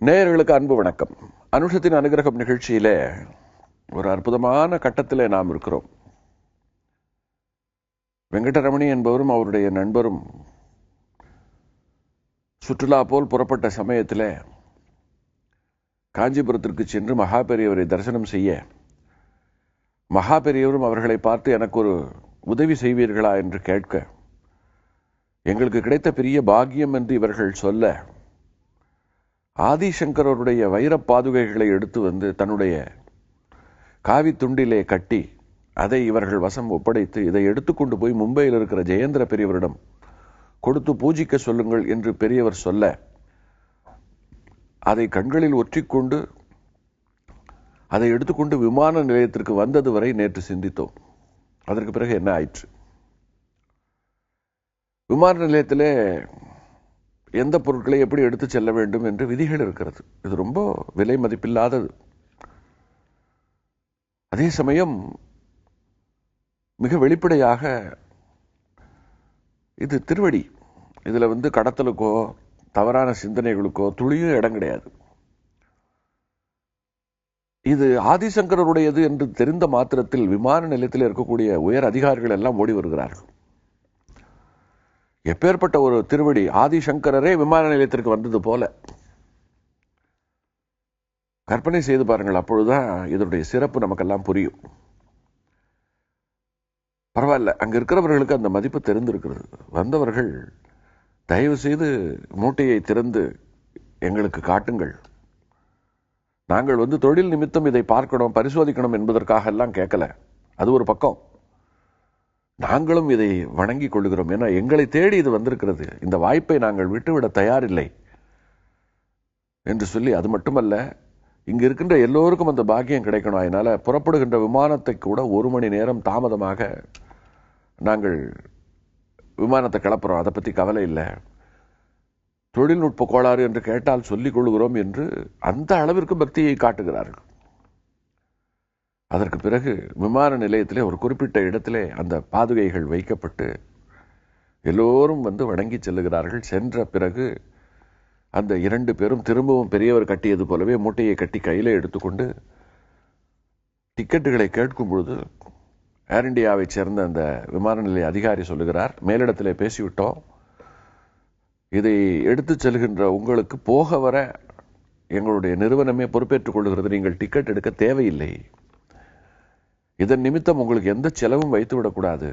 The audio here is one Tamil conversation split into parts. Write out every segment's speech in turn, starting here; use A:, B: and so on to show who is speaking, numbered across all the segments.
A: நேயர்களுக்கு அன்பு வணக்கம். அனுஷத்தின் அனுகிரகம் நிகழ்ச்சியிலே ஒரு அற்புதமான கட்டத்திலே நாம் இருக்கிறோம். வெங்கடரமணி என்பவரும் அவருடைய நண்பரும் சுற்றுலா போல் புறப்பட்ட சமயத்திலே காஞ்சிபுரத்திற்கு சென்று மகா பெரியவரை தரிசனம் செய்ய மகா பெரியவரும் அவர்களை பார்த்து எனக்கு ஒரு உதவி செய்வீர்களா என்று கேட்க எங்களுக்கு கிடைத்த பெரிய பாக்கியம் என்று இவர்கள் சொல்ல ஆதிசங்கரருடைய வைரப் பாதுகைகளை எடுத்து வந்து தன்னுடைய காவி துண்டிலே கட்டி அதை இவர்கள் வசம் ஒப்படைத்து இதை எடுத்துக்கொண்டு போய் மும்பையில் இருக்கிற ஜெயேந்திர பெரியவரிடம் கொடுத்து பூஜிக்க சொல்லுங்கள் என்று பெரியவர் சொல்ல அதை கண்களில் ஒற்றிக்கொண்டு அதை எடுத்துக்கொண்டு விமான நிலையத்திற்கு வந்தது வரை நேற்று சிந்தித்தோம். அதற்கு பிறகு என்ன ஆயிற்று? விமான நிலையத்திலே எந்த பொருட்களை எப்படி எடுத்து செல்ல வேண்டும் என்று விதிகள் இருக்கிறது. இது ரொம்ப விலை மதிப்பில்லாதது. அதே சமயம் மிக வெளிப்படையாக இது திருவடி. இதில் வந்து கடத்தலுக்கோ தவறான சிந்தனைகளுக்கோ துளியும் இடம் கிடையாது. இது ஆதிசங்கரருடையது என்று தெரிந்த மாத்திரத்தில் விமான நிலையத்தில் இருக்கக்கூடிய உயர் அதிகாரிகள் எல்லாம் ஓடி வருகிறார்கள். எப்பேற்பட்ட ஒரு திருவடி ஆதிசங்கரரே விமான நிலையத்திற்கு வந்தது போல. கற்பனை செய்து பாருங்கள் அப்பொழுதுதான் இதனுடைய சிறப்பு நமக்கெல்லாம் புரியும். பரவாயில்ல அங்கே இருக்கிறவர்களுக்கு அந்த மதிப்பு தெரிந்திருக்கிறது. வந்தவர்கள் தயவு செய்து மூட்டையை திறந்து எங்களுக்கு காட்டுங்கள். நாங்கள் வந்து தொழில் நிமித்தம் இதை பார்க்கணும் பரிசோதிக்கணும் என்பதற்காக எல்லாம் கேட்கல. அது ஒரு பக்கம். நாங்களும் இதை வணங்கிக் கொள்கிறோம். ஏன்னா எங்களை தேடி இது வந்திருக்கிறது. இந்த வாய்ப்பை நாங்கள் விட்டுவிட தயாரில்லை என்று சொல்லி அது மட்டுமல்ல இங்க இருக்கின்ற எல்லோருக்கும் அந்த பாக்கியம் கிடைக்கணும். அதனால் புறப்படுகின்ற விமானத்தை கூட ஒரு மணி நேரம் தாமதமாக நாங்கள் விமானத்தை கிளப்புறோம். அதை பற்றி கவலை இல்லை. தொழில்நுட்ப கோளாறு என்று கேட்டால் சொல்லிக் கொள்கிறோம் என்று அந்த அளவிற்கு பக்தியை காட்டுகிறார்கள். அதற்கு பிறகு விமான நிலையத்திலே ஒரு குறிப்பிட்ட இடத்திலே அந்த பாதுகைகள் வைக்கப்பட்டு எல்லோரும் வந்து வணங்கி செல்லுகிறார்கள். சென்ற பிறகு அந்த இரண்டு பேரும் திரும்பவும் பெரியவர் கட்டியது போலவே மூட்டையை கட்டி கையில் எடுத்துக்கொண்டு டிக்கெட்டுகளை கேட்கும் பொழுது ஏர் இண்டியாவைச் சேர்ந்த அந்த விமான நிலைய அதிகாரி சொல்லுகிறார் மேலிடத்திலே பேசிவிட்டோம். இதை எடுத்து செல்கின்ற உங்களுக்கு போக வர எங்களுடைய நிறுவனமே பொறுப்பேற்றுக் கொள்கிறது நீங்கள் டிக்கெட் எடுக்க தேவையில்லை. இதன் நிமித்தம் உங்களுக்கு எந்த செலவும் வைத்து விடக்கூடாது.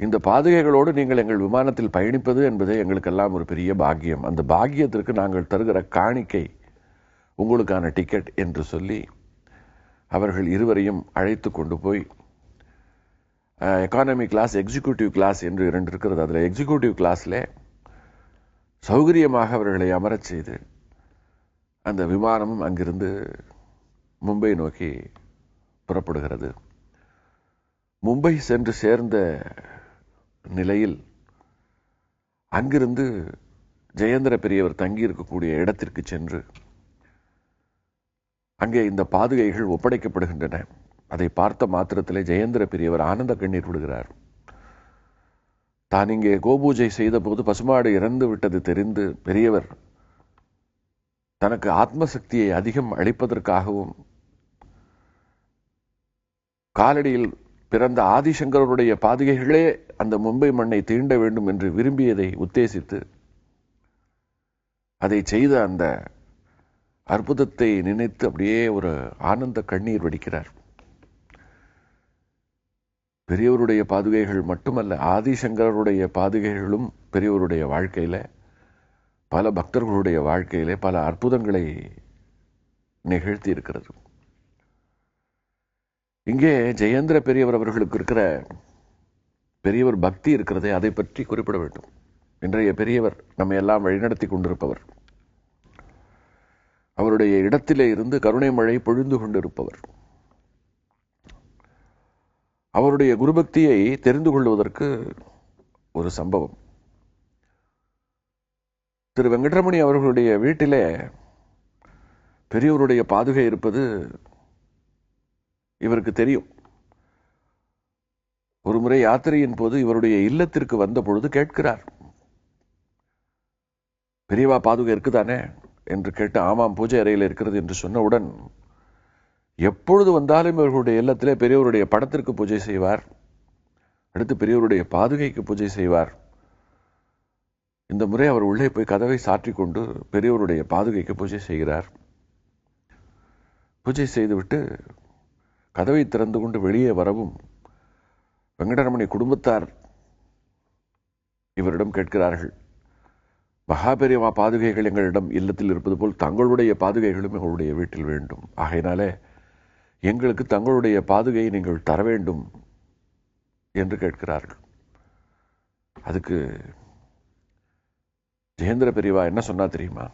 A: இந்த பாதுகைகளோடு நீங்கள் எங்கள் விமானத்தில் பயணிப்பது என்பதே எங்களுக்கெல்லாம் ஒரு பெரிய பாக்கியம். அந்த பாக்கியத்திற்கு நாங்கள் தருகிற காணிக்கை உங்களுக்கான டிக்கெட் என்று சொல்லி அவர்கள் இருவரையும் அழைத்து கொண்டு போய் எக்கானமி கிளாஸ் எக்ஸிக்யூட்டிவ் கிளாஸ் என்று இரண்டு இருக்கிறது. அதில் எக்ஸிக்யூட்டிவ் கிளாஸில் சௌகரியமாக அவர்களை அமரச் செய்து அந்த விமானமும் அங்கிருந்து மும்பை நோக்கி புறப்படுகிறது. மும்பை சென்று சேர்ந்த நிலையில் அங்கிருந்து ஜெயேந்திர பெரியவர் தங்கியிருக்கக்கூடிய இடத்திற்கு சென்று அங்கே இந்த பாதுகைகள் ஒப்படைக்கப்படுகின்றன. அதை பார்த்த மாத்திரத்திலே ஜெயேந்திர பெரியவர் ஆனந்த கண்ணீர் விடுகிறார். தான் இங்கே கோபூஜை செய்தபோது பசுமாடு இறந்து விட்டது தெரிந்து பெரியவர் தனக்கு ஆத்மசக்தியை அதிகம் அளிப்பதற்காகவும் காலடியில் பிறந்த ஆதிசங்கரருடைய பாதுகைகளே அந்த மும்பை மண்ணை தீண்ட வேண்டும் என்று விரும்பியதை உத்தேசித்து அதை செய்த அந்த அற்புதத்தை நினைத்து அப்படியே ஒரு ஆனந்த கண்ணீர் வடிக்கிறார். பெரியவருடைய பாதுகைகள் மட்டுமல்ல ஆதிசங்கரருடைய பாதுகைகளும் பெரியவருடைய வாழ்க்கையில பல பக்தர்களுடைய வாழ்க்கையிலே பல அற்புதங்களை நிகழ்த்தி இருக்கிறது. இங்கே ஜெயேந்திர பெரியவர் அவர்களுக்கு இருக்கிற பெரியவர் பக்தி இருக்கிறதே அதை பற்றி குறிப்பிட வேண்டும். இன்றைய பெரியவர் நம்ம எல்லாம் வழிநடத்தி கொண்டிருப்பவர். அவருடைய இடத்திலே இருந்து கருணை மழை பொழிந்து கொண்டிருப்பவர். அவருடைய குருபக்தியை தெரிந்து கொள்வதற்கு ஒரு சம்பவம். திரு வெங்கடரமணி அவர்களுடைய வீட்டிலே பெரியவருடைய பாதுகை இருப்பது இவருக்கு தெரியும். ஒரு முறை யாத்திரையின் போது இவருடைய இல்லத்திற்கு வந்த பொழுது கேட்கிறார். பெரியவா பாதுகா இருக்குதானே? என்று கேட்டு ஆமாம் பூஜை அறையில் இருக்கிறது என்று சொன்னவுடன் எப்பொழுது வந்தாலும் இவர்களுடைய இல்லத்திலே பெரியவருடைய படத்திற்கு பூஜை செய்வார். அடுத்து பெரியவருடைய பாதுகைக்கு பூஜை செய்வார். இந்த முறை அவர் உள்ளே போய் கதவை சாற்றிக்கொண்டு பெரியவருடைய பாதுகைக்கு பூஜை செய்கிறார். பூஜை செய்துவிட்டு கதவை திறந்து கொண்டு வெளியே வரவும் வெங்கடரமணி குடும்பத்தார் இவரிடம் கேட்கிறார்கள். மகாபெரியவா பாதுகைகள் எங்களிடம் இல்லத்தில் இருப்பது போல் தங்களுடைய பாதுகைகளும் எங்களுடைய வீட்டில் வேண்டும். ஆகையினாலே எங்களுக்கு தங்களுடைய பாதுகையை நீங்கள் தர வேண்டும் என்று கேட்கிறார்கள். அதுக்கு ஜெயேந்திர பெரியவா என்ன சொன்னா தெரியுமா?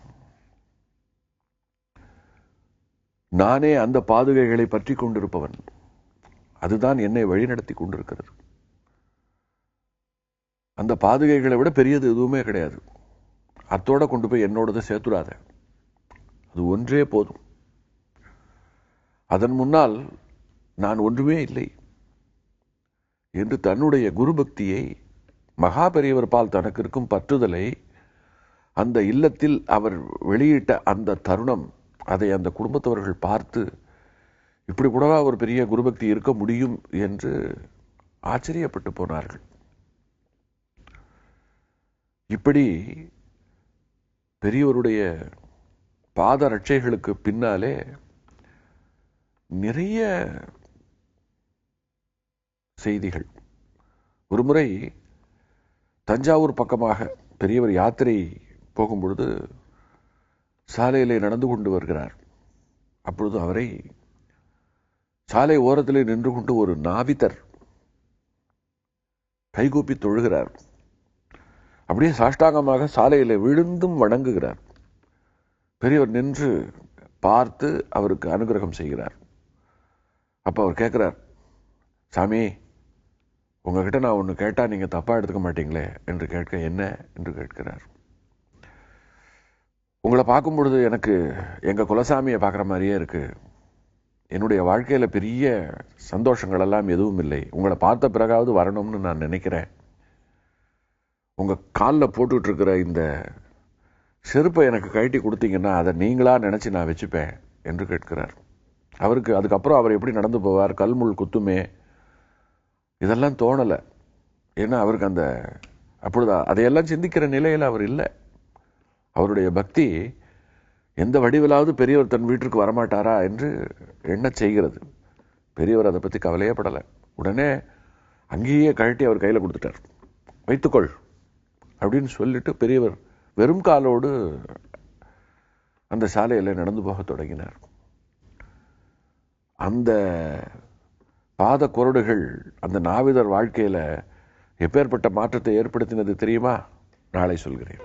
A: நானே அந்த பாதுகைகளை பற்றி கொண்டிருப்பவன். அதுதான் என்னை வழிநடத்தி கொண்டிருக்கிறது. அந்த பாதுகைகளை விட பெரியது எதுவுமே கிடையாது. அத்தோட கொண்டு போய் என்னோடதை சேர்த்துடாத. அது ஒன்றே போதும். அதன் முன்னால் நான் ஒன்றுமே இல்லை என்று தன்னுடைய குரு பக்தியை மகா பெரியவர் பால் தனக்கு இருக்கும் பற்றுதலை அந்த இல்லத்தில் அவர் வெளியிட்ட அந்த தருணம் அதை அந்த குடும்பத்தவர்கள் பார்த்து இப்படி கூடவா ஒரு பெரிய குருபக்தி இருக்க முடியும் என்று ஆச்சரியப்பட்டு போனார்கள். இப்படி பெரியவருடைய பாத ரட்சைகளுக்கு பின்னாலே நிறைய செய்திகள். ஒருமுறை தஞ்சாவூர் பக்கமாக பெரியவர் யாத்திரை போகும்பொழுது சாலையிலே நடந்து கொண்டு வருகிறார். அப்பொழுது அவரை சாலை ஓரத்திலே நின்று கொண்டு ஒரு நாவிதர் கைகூப்பி தொழுகிறார். அப்படியே சாஷ்டாங்கமாக சாலையில் விழுந்தும் வணங்குகிறார். பெரியவர் நின்று பார்த்து அவருக்கு அனுகிரகம் செய்கிறார். அப்போ அவர் கேட்குறார் சாமி உங்ககிட்ட நான் ஒன்று கேட்டால் நீங்கள் தப்பாக எடுத்துக்க மாட்டீங்களே? என்று கேட்க என்ன? என்று கேட்கிறார். உங்களை பார்க்கும் பொழுது எனக்கு எங்கள் குலசாமியை பார்க்குற மாதிரியே இருக்குது என்னுடைய வாழ்க்கையில் பெரிய சந்தோஷங்கள் எல்லாம் எதுவும் இல்லை. உங்களை பார்த்த பிறகாவது வரணும்னு நான் நினைக்கிறேன். உங்கள் காலில் போட்டுட்ருக்கிற இந்த செருப்பை எனக்கு கழட்டி கொடுத்தீங்கன்னா அதை நீங்களாக நினச்சி நான் வச்சுப்பேன் என்று கேட்கிறார். அவருக்கு அதுக்கப்புறம் அவர் எப்படி நடந்து போவார் கல்முள் குத்துமே இதெல்லாம் தோணலை. ஏன்னா அவருக்கு அந்த அப்பொழுது அதையெல்லாம் சிந்திக்கிற நிலையில் அவர் இல்லை. அவருடைய பக்தி எந்த வடிவிலாவது பெரியவர் தன் வீட்டிற்கு வரமாட்டாரா என்று எண்ண செய்கிறது. பெரியவர் அதை பற்றி கவலையே படலை உடனே அங்கேயே கழட்டி அவர் கையில் கொடுத்துட்டார். வைத்துக்கொள் அப்படின்னு சொல்லிட்டு பெரியவர் வெறும் காலோடு அந்த சாலையில் நடந்து போக தொடங்கினார். அந்த பாத குரடுகள் அந்த நாவிதர் வாழ்க்கையில் எப்பேற்பட்ட மாற்றத்தை ஏற்படுத்தினது தெரியுமா? நாளை சொல்கிறேன்.